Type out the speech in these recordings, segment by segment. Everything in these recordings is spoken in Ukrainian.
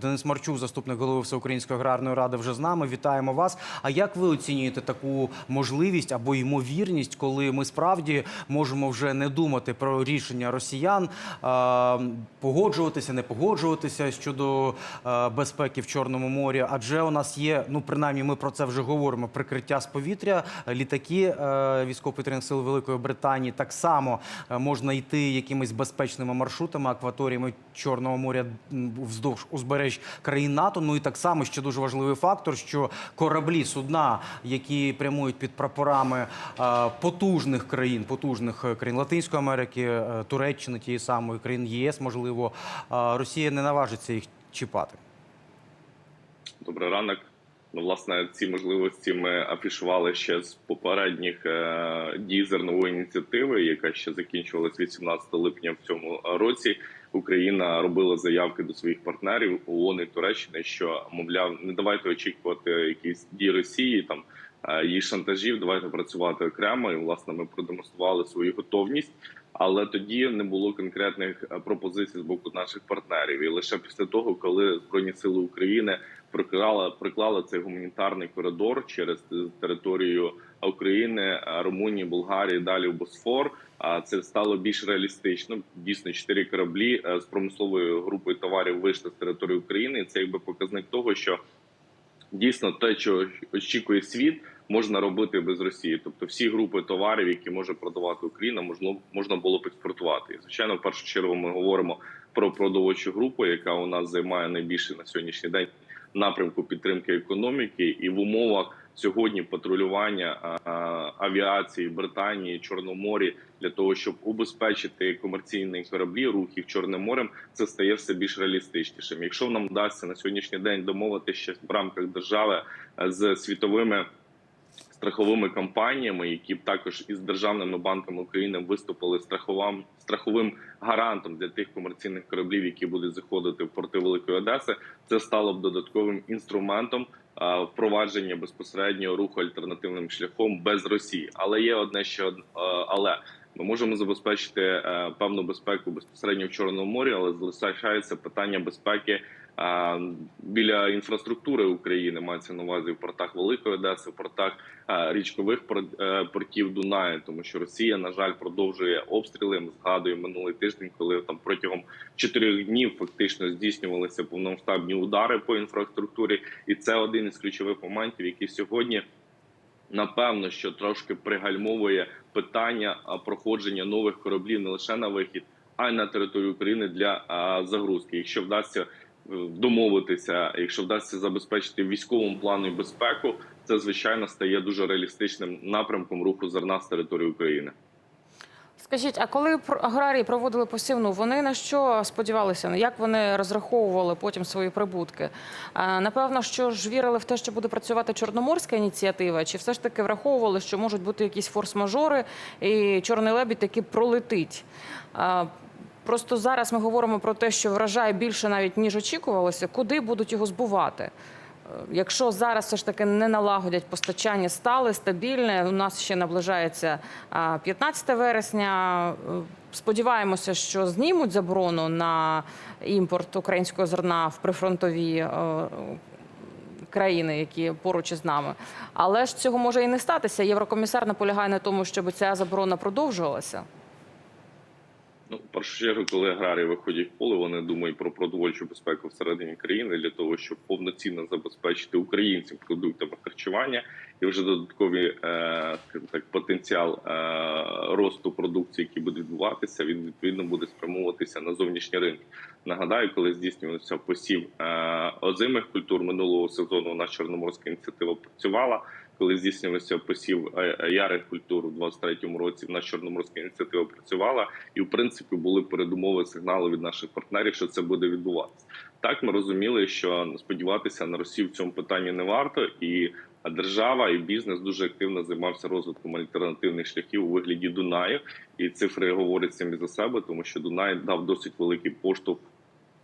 Денис Марчук, заступник голови Всеукраїнської аграрної ради, вже з нами. Вітаємо вас. А як ви оцінюєте таку можливість або ймовірність, коли ми справді можемо вже не думати про рішення росіян, погоджуватися, не погоджуватися щодо безпеки в Чорному морі? Адже у нас є, ну принаймні, ми про це вже говоримо. Прикриття з повітря, літаки е, військово-повітряних сил Великої Британії так само е, можна йти якимись безпечними маршрутами, акваторіями Чорного моря вздовж узбережжя країн НАТО. Ну і так само ще дуже важливий фактор, що кораблі, судна, які прямують під прапорами е, потужних країн, потужних країн Латинської Америки, е, Туреччини, тієї самої країн ЄС, можливо, е, Росія не наважиться їх чіпати. Добрий ранок. Ну, власне, ці можливості ми афішували ще з попередніх е, дій зернової ініціативи, яка ще закінчувалась 18 липня в цьому році. Україна робила заявки до своїх партнерів ООН і Туреччини, що мовляв, не давайте очікувати якісь дії Росії там е, її шантажів. Давайте працювати окремо. І власне ми продемонстрували свою готовність. Але тоді не було конкретних е, пропозицій з боку наших партнерів. І лише після того, коли збройні сили України приклала приклала цей гуманітарний коридор через територію України, е, Румунії, Болгарії, далі в Босфор. А це стало більш реалістично. Дійсно, чотири кораблі е, з промисловою групою товарів вийшли з території України. Це якби показник того, що дійсно те, що очікує світ, можна робити без Росії. Тобто, всі групи товарів, які може продавати Україна, можна можна було б експортувати. І звичайно, в першу чергу ми говоримо про продовольчу групу, яка у нас займає найбільше на сьогоднішній день напрямку підтримки економіки, і в умовах сьогодні патрулювання авіації Британії Чорноморі для того, щоб убезпечити комерційні кораблі рухів Чорним морем, це стає все більш реалістичнішим. Якщо нам вдасться на сьогоднішній день домовитися в рамках держави е, з світовими страховими компаніями, які б також із державними банками України виступили страховим страховим гарантом для тих комерційних кораблів, які будуть заходити в порти Великої Одеси, це стало б додатковим інструментом впровадження безпосереднього руху альтернативним шляхом без Росії. Але є одне ще одне але. Ми можемо забезпечити е, певну безпеку безпосередньо в Чорному морі, але залишається питання безпеки е, біля інфраструктури України. Мається на увазі в портах Великої Одеси, в портах е, річкових пор- портів Дунаю, тому що Росія, на жаль, продовжує обстріли. Ми згадуємо минулий тиждень, коли там протягом чотирьох днів фактично здійснювалися повномасштабні удари по інфраструктурі, і це один із ключових моментів, які сьогодні. Напевно, що трошки пригальмовує питання проходження нових кораблів не лише на вихід, а й на територію України для загрузки. Якщо вдасться е, домовитися, якщо вдасться забезпечити військовим планом безпеку, це звичайно стає дуже реалістичним напрямком руху зерна з території України. Скажіть, а коли аграрії проводили посівну, вони на що сподівалися? Як вони розраховували потім свої прибутки? Напевно, що ж вірили в те, що буде працювати чорноморська ініціатива, чи все ж таки враховували, що можуть бути якісь форс-мажори, і чорний лебідь таки пролетить? Просто зараз ми говоримо про те, що врожай більше навіть ніж очікувалося. Куди будуть його збувати? Якщо зараз все ж таки не налагодять постачання стале, стабільне, у нас ще наближається 15 вересня. Е, Сподіваємося, що знімуть заборону на імпорт українського зерна в прифронтові е, країни, які поруч із нами. Але ж цього може і не статися. Єврокомісар наполягає на тому, щоб ця заборона продовжувалася. Ну, першу чергу, коли аграрії виходять в поле, вони думають про продовольчу безпеку всередині країни для того, щоб повноцінно забезпечити українців продуктами харчування і вже додаткові е, так потенціал е, росту продукції, який буде відбуватися, він відповідно буде спрямовуватися на зовнішні ринки. Нагадаю, коли здійснювався посів е, озимих культур минулого сезону, наша чорноморська ініціатива працювала. Коли здійснювався посів ярих культур у 23-му році, наша чорноморська ініціатива працювала, і в принципі були передумови сигнали від наших партнерів, що це буде відбуватися. Так ми розуміли, що сподіватися на Росію в цьому питанні не варто, і держава і бізнес дуже активно займався розвитком альтернативних шляхів у вигляді Дунаю. І цифри говорять самі за себе, тому що Дунай дав досить великий поштовх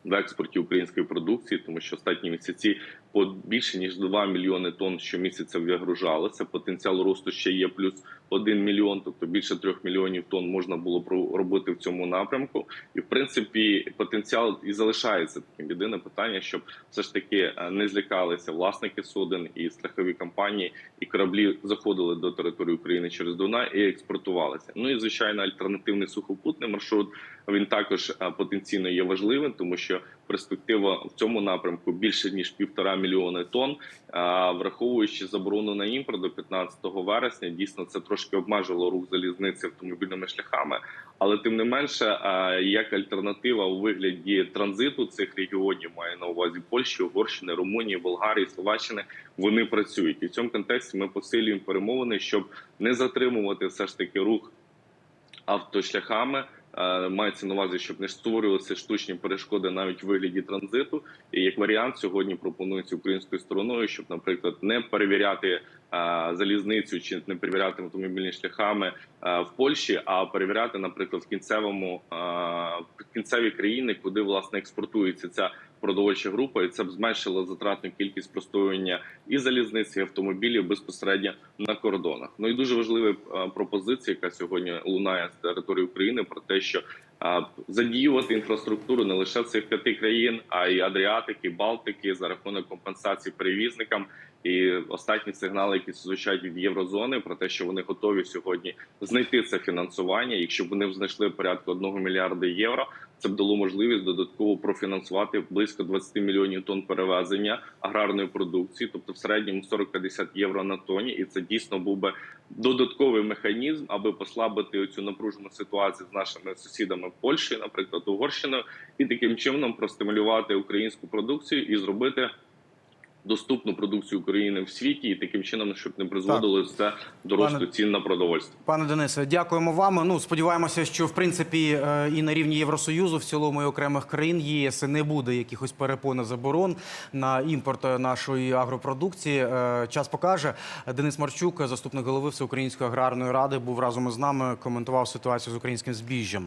в експорті української продукції, тому що останні місяці по більше ніж 2 мільйони тонн щомісяця вигружалося. Потенціал росту ще є плюс 1 мільйон, тобто більше 3 мільйонів тонн можна було робити в цьому напрямку. І в принципі потенціал і залишається таким. Єдине питання, щоб все ж таки е, не злякалися власники суден і страхові компанії, і кораблі заходили до території України через Дунай і експортувалися. Ну і звичайно, альтернативний сухопутний маршрут він також е, потенційно є важливим, тому що перспектива в цьому напрямку більше ніж півтора мільйони тонн. А, Враховуючи заборону на імпорт до 15 вересня, дійсно це трошки обмежило рух залізниці автомобільними шляхами. Але тим не менше, як альтернатива у вигляді транзиту цих регіонів, маю на увазі Польщі, Угорщини, Румунії, Болгарії, Словаччини, вони працюють. І в цьому контексті ми посилюємо перемовини, щоб не затримувати все ж таки рух автошляхами. Е, Мається на увазі, щоб не створювалися штучні перешкоди навіть в вигляді транзиту. І як варіант сьогодні пропонується українською стороною, щоб, наприклад, не перевіряти е, залізницю чи не перевіряти автомобільні шляхами е, в Польщі, а перевіряти, наприклад, в кінцевому в кінцеві країни, куди власне експортується ця продовольча група, і це б зменшило затратну кількість простоювання і залізниць, і автомобілів безпосередньо на кордонах. Ну і дуже важлива е, пропозиція, яка сьогодні лунає з території України, про те, що е, задіювати інфраструктуру не лише цих п'яти країн, а й Адріатики, Балтики за рахунок компенсації перевізникам. І останні сигнали, які звучать від єврозони, про те, що вони готові сьогодні знайти це фінансування. Якщо б вони знайшли порядку 1 мільярда євро, це б дало можливість додатково профінансувати близько 20 мільйонів тонн перевезення аграрної продукції, тобто в середньому 40-50 євро на тоні, і це дійсно був би додатковий механізм, аби послабити цю напружену ситуацію з нашими сусідами Польщею, наприклад, Угорщиною, і таким чином простимулювати українську продукцію і зробити. Доступну продукцію України в світі і таким чином, щоб не призводило це до росту Пане- цін на продовольство. Пане Денисе, дякуємо вам. Ну сподіваємося, що в принципі е, і на рівні Євросоюзу, в цілому і окремих країн ЄС не буде якихось перепон і заборон на імпорт нашої агропродукції. Е, Час покаже. Денис Марчук, заступник голови Всеукраїнської аграрної ради, був разом із нами. Коментував ситуацію з українським збіжжям.